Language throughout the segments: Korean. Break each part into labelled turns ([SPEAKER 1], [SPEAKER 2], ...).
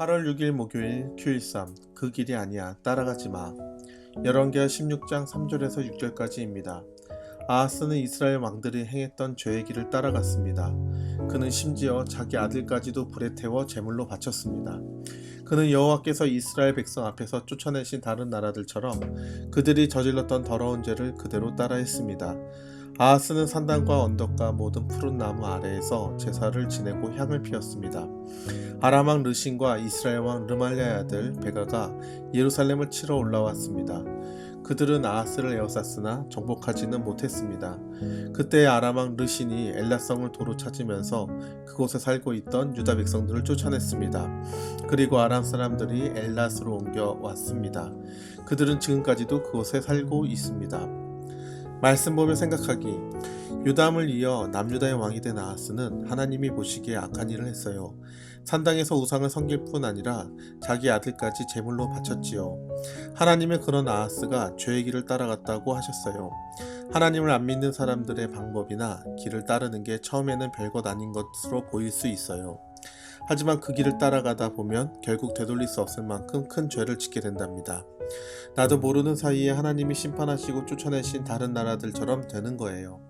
[SPEAKER 1] 8월 6일 목요일 Q13 그 길이 아니야 따라가지 마. 열왕기하 16장 3절에서 6절까지입니다. 아하스는 이스라엘 왕들이 행했던 죄의 길을 따라갔습니다. 그는 심지어 자기 아들까지도 불에 태워 제물로 바쳤습니다. 그는 여호와께서 이스라엘 백성 앞에서 쫓아내신 다른 나라들처럼 그들이 저질렀던 더러운 죄를 그대로 따라했습니다. 아하스는 산단과 언덕과 모든 푸른 나무 아래에서 제사를 지내고 향을 피웠습니다. 아람 왕 르신과 이스라엘 왕 르말리아의 아들 베가가 예루살렘을 치러 올라왔습니다. 그들은 아하스를 에워쌌으나 정복하지는 못했습니다. 그때 아람 왕 르신이 엘라성을 도로 찾으면서 그곳에 살고 있던 유다 백성들을 쫓아냈습니다. 그리고 아람 사람들이 엘라스로 옮겨 왔습니다. 그들은 지금까지도 그곳에 살고 있습니다. 말씀 보며 생각하기 유담을 이어 남유다의 왕이 된 아하스는 하나님이 보시기에 악한 일을 했어요. 산당에서 우상을 섬길 뿐 아니라 자기 아들까지 제물로 바쳤지요. 하나님의 그런 아하스가 죄의 길을 따라갔다고 하셨어요. 하나님을 안 믿는 사람들의 방법이나 길을 따르는 게 처음에는 별것 아닌 것으로 보일 수 있어요. 하지만 그 길을 따라가다 보면 결국 되돌릴 수 없을 만큼 큰 죄를 짓게 된답니다. 나도 모르는 사이에 하나님이 심판하시고 쫓아내신 다른 나라들처럼 되는 거예요.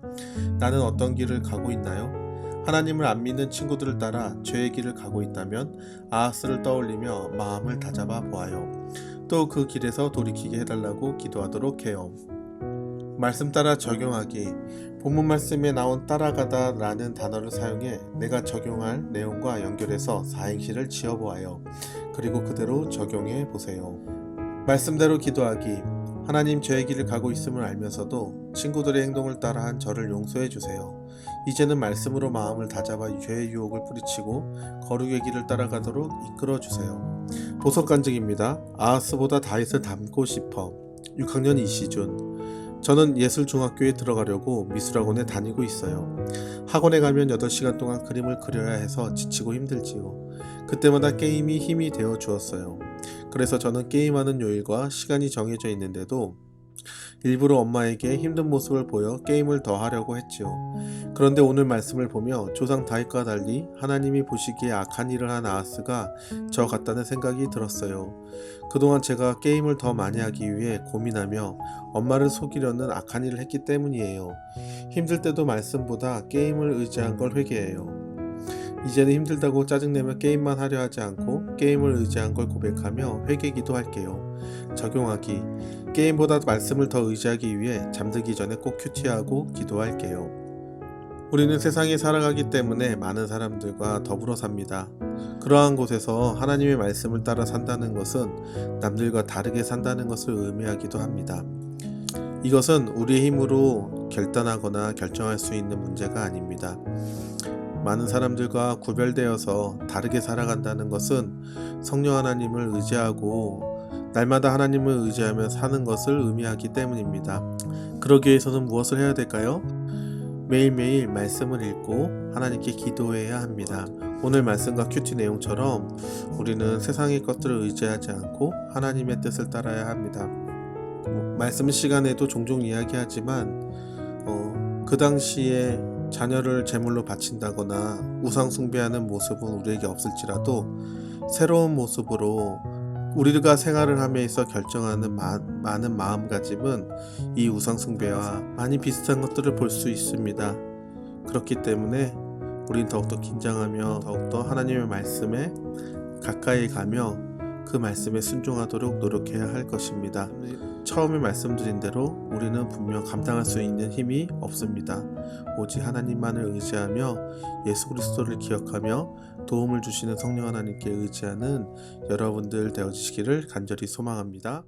[SPEAKER 1] 나는 어떤 길을 가고 있나요? 하나님을 안 믿는 친구들을 따라 죄의 길을 가고 있다면 아하스를 떠올리며 마음을 다잡아 보아요. 또 그 길에서 돌이키게 해달라고 기도하도록 해요. 말씀 따라 적용하기. 본문 말씀에 나온 따라가다 라는 단어를 사용해 내가 적용할 내용과 연결해서 사행시를 지어보아요. 그리고 그대로 적용해 보세요. 말씀대로 기도하기. 하나님 죄의 길을 가고 있음을 알면서도 친구들의 행동을 따라한 저를 용서해 주세요. 이제는 말씀으로 마음을 다잡아 죄의 유혹을 뿌리치고 거룩의 길을 따라가도록 이끌어 주세요. 보석 간증입니다. 아하스보다 다윗을 닮고 싶어. 6학년 이시준. 저는 예술중학교에 들어가려고 미술학원에 다니고 있어요. 학원에 가면 8시간 동안 그림을 그려야 해서 지치고 힘들지요. 그때마다 게임이 힘이 되어 주었어요. 그래서 저는 게임하는 요일과 시간이 정해져 있는데도 일부러 엄마에게 힘든 모습을 보여 게임을 더 하려고 했지요. 그런데 오늘 말씀을 보며 조상 다윗과 달리 하나님이 보시기에 악한 일을 한 아하스가 저 같다는 생각이 들었어요. 그동안 제가 게임을 더 많이 하기 위해 고민하며 엄마를 속이려는 악한 일을 했기 때문이에요. 힘들 때도 말씀보다 게임을 의지한 걸 회개해요. 이제는 힘들다고 짜증내며 게임만 하려 하지 않고 게임을 의지한 걸 고백하며 회개기도 할게요. 적용하기. 게임보다 말씀을 더 의지하기 위해 잠들기 전에 꼭 큐티하고 기도할게요. 우리는 세상에 살아가기 때문에 많은 사람들과 더불어 삽니다. 그러한 곳에서 하나님의 말씀을 따라 산다는 것은 남들과 다르게 산다는 것을 의미하기도 합니다. 이것은 우리의 힘으로 결단하거나 결정할 수 있는 문제가 아닙니다. 많은 사람들과 구별되어서 다르게 살아간다는 것은 성령 하나님을 의지하고 날마다 하나님을 의지하며 사는 것을 의미하기 때문입니다. 그러기 위해서는 무엇을 해야 될까요? 매일매일 말씀을 읽고 하나님께 기도해야 합니다. 오늘 말씀과 큐티 내용처럼 우리는 세상의 것들을 의지하지 않고 하나님의 뜻을 따라야 합니다. 뭐, 말씀 시간에도 종종 이야기하지만 어, 그 당시에 자녀를 제물로 바친다거나 우상 숭배하는 모습은 우리에게 없을지라도 새로운 모습으로 우리가 생활을 함에 있어 결정하는 마, 많은 마음가짐은 이 우상 숭배와 많이 비슷한 것들을 볼 수 있습니다. 그렇기 때문에 우린 더욱더 긴장하며 더욱더 하나님의 말씀에 가까이 가며 그 말씀에 순종하도록 노력해야 할 것입니다. 처음에 말씀드린 대로 우리는 분명 감당할 수 있는 힘이 없습니다. 오직 하나님만을 의지하며 예수 그리스도를 기억하며 도움을 주시는 성령 하나님께 의지하는 여러분들 되어주시기를 간절히 소망합니다.